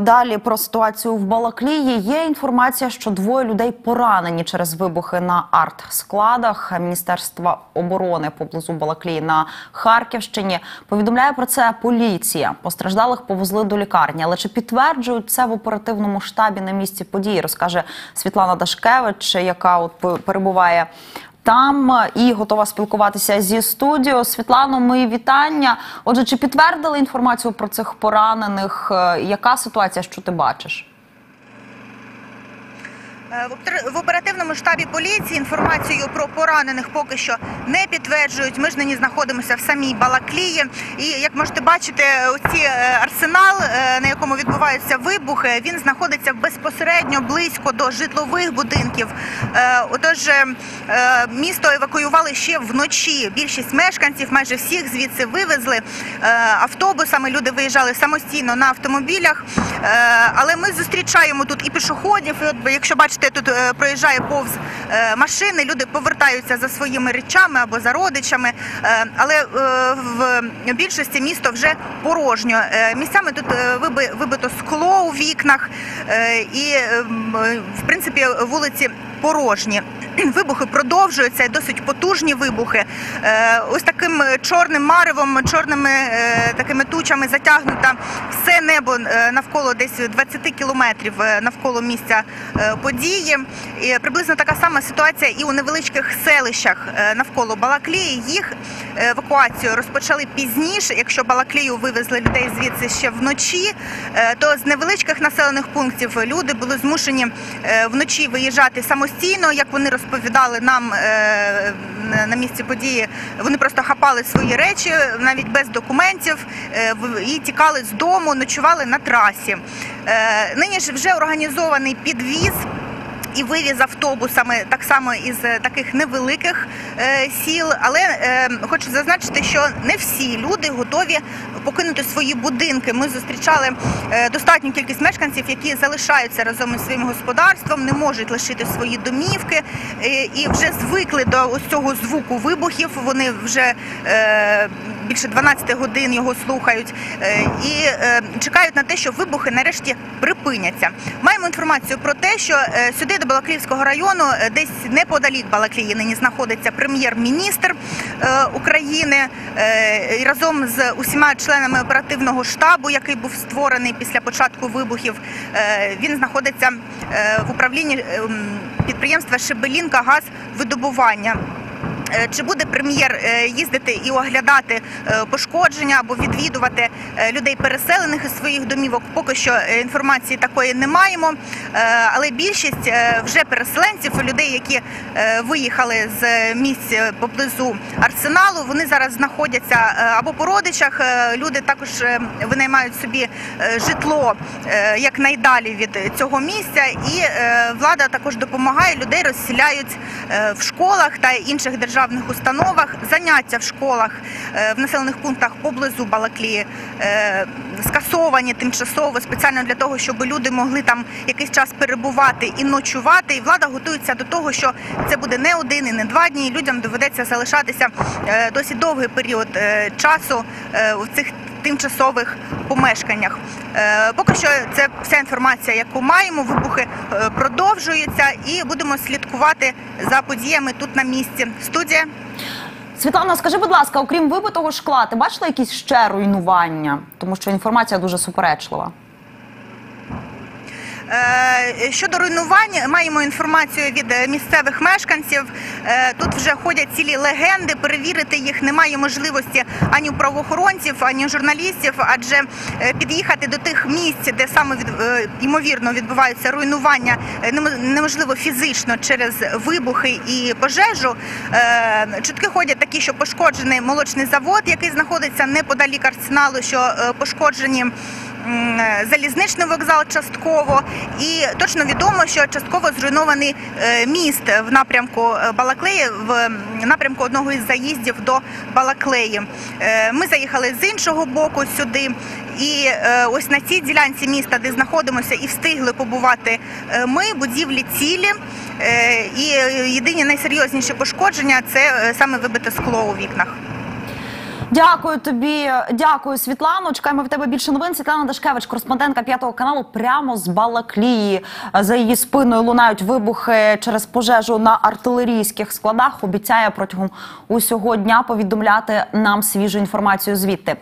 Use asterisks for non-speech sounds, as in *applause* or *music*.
Далі про ситуацію в Балаклії є інформація, що двоє людей поранені через вибухи на арт-складах Міністерства оборони поблизу Балаклії на Харківщині. Повідомляє про це поліція. Постраждалих повезли до лікарні. Але чи підтверджують це в оперативному штабі на місці події? Розкаже Світлана Дашкевич, яка от пе- перебуває. Там і готова спілкуватися зі студіо. Світлано, мої вітання. Отже, чи підтвердили інформацію про цих поранених? Е, Яка ситуація, що ти бачиш? Е, В оперативному штабі поліції інформацію про поранених поки що не підтверджують. Ми ж нині знаходимося в самій Балаклії. І як можете бачити, оці е, арсенал, е, на якому відбуваються вибухи, він знаходиться безпосередньо близько до житлових будинків. Отож, місто евакуювали ще вночі. Більшість мешканців, майже всіх звідси вивезли автобусами. Люди виїжджали самостійно на автомобілях. Але ми зустрічаємо тут і пішоходів. І от якщо бачите, тут е, проїжджає повз е, машини, люди повертаються за своїми речами або за родичами. Е, Але в більшості місто вже порожньо. Місцями тут вибито скло у вікнах, і е, м, е, в принципі вулиці порожні. *clears throat* Вибухи продовжуються, досить потужні вибухи. Е, Ось таким чорним маревом, чорними е, такими тучами затягнуто все небо е, навколо десь 20 кілометрів е, навколо місця е, події. І приблизно така сама ситуація і у невеличких селищах е, навколо Балаклії. Їх е, евакуацію розпочали пізніше. Якщо Балаклію вивезли людей звідси ще вночі, е, то з невеличких населених пунктів люди були змушені е, вночі виїжджати самостійно, як вони розповідали нам е, на- місці події. Вони просто хапали свої речі навіть без документів е, і тікали з дому, ночували на трасі. Е, Нині ж вже організований підвіз. І вивіз автобусами так само із е, таких невеликих е, сіл. Але е, хочу зазначити, що не всі люди готові покинути свої будинки. Ми зустрічали достатню кількість мешканців, які залишаються разом із своїм господарством, не можуть лишити свої домівки і вже звикли до ось цього звуку вибухів. Вони вже більше 12 годин його слухають е, і е, чекають на те, що вибухи нарешті припиняться. Маємо інформацію про те, що е, сюди до Балаклівського району, десь неподалік Балаклії, нині знаходиться прем'єр-міністр України разом з усіма членами оперативного штабу, який був створений після початку вибухів. Він знаходиться в управлінні е, підприємства Шебелінка газвидобування. Е, Чи буде прем'єр е, їздити і оглядати е, пошкодження або відвідувати е, людей переселених із своїх домівок? Поки що е, інформації такої не маємо. Е, Але більшість е, вже переселенців, людей, які е, виїхали з місць е, поблизу арсеналу, вони зараз знаходяться е, або по родичах. е, Люди також е, винаймають собі е, житло е, якнайдалі від цього місця, і е, влада також допомагає людей розселяють е, в школах та інших державних установах. Заняття в школах е, в населених пунктах поблизу Балаклії е, скасовані тимчасово спеціально для того, щоб люди могли там якийсь час перебувати і ночувати. І влада готується до того, що це буде не один і не два дні. і Людям доведеться залишатися е, досить довгий період часу в цих тимчасових помешканнях. Е, Поки що це вся інформація, яку маємо. Вибухи е, продовжуються, і будемо слідкувати за подіями тут на місці. Студія. Світлана, скажи, будь ласка, окрім вибитого шкла, ти бачила якісь ще руйнування? Тому що інформація дуже суперечлива. Е, Щодо руйнувань, маємо інформацію від е, місцевих мешканців. Е, Тут вже ходять цілі легенди. Перевірити їх немає можливості ані у правоохоронців, ані у журналістів, адже під'їхати до тих місць, де саме від ймовірно відбуваються руйнування, неможливо фізично через вибухи і пожежу. Чутки ходять такі, що пошкоджений молочний завод, який знаходиться неподалік арсеналу, що пошкоджені. М, залізничний вокзал частково, і точно відомо, що частково зруйнований е, міст в напрямку е, Балаклеї, в напрямку одного із заїздів до Балаклеї. Е, Ми заїхали з іншого боку сюди, і е, ось на цій ділянці міста, де знаходимося, і встигли побувати е, ми, будівлі цілі. Е, І е, єдині найсерйозніші пошкодження це е, саме вибите скло у вікнах. Дякую тобі, дякую, Світлано. Чекаємо в тебе більше новин. Світлана Дашкевич, кореспондентка п'ятого каналу, прямо з Балаклії. За її спиною лунають вибухи через пожежу на артилерійських складах. Обіцяє протягом усього дня повідомляти нам свіжу інформацію звідти.